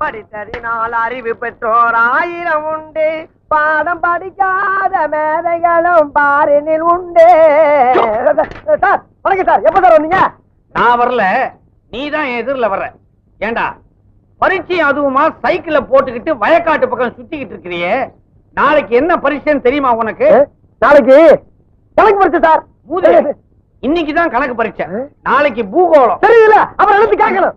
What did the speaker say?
படித்தறினால் அறிவு பெற்றோர் ஆயிரம் உண்டு. பாடம் படிக்காத மேதைகளும் பாரினில் உண்டு. சார் வணக்கம் சார். எப்ப சார் வந்தீங்க? நான் வரல. நீ தான் எதிரில் வர்ற. ஏண்டா? பரீட்சை அதுவுமா சைக்கிள போட்டுக்கிட்டு வயக்காட்டு பக்கம் சுத்திக்கிட்டு இருக்கிறியே. நாளைக்கு என்ன பரீட்சைன்னு தெரியுமா உனக்கு? நாளைக்கு கணக்கு படிச்சு சார். மூதே இன்னைக்கு தான் கணக்கு பரீட்சை. நாளைக்கு பூகோளம். தெரியல அப்புறம் எழுத்து கேட்கணும்.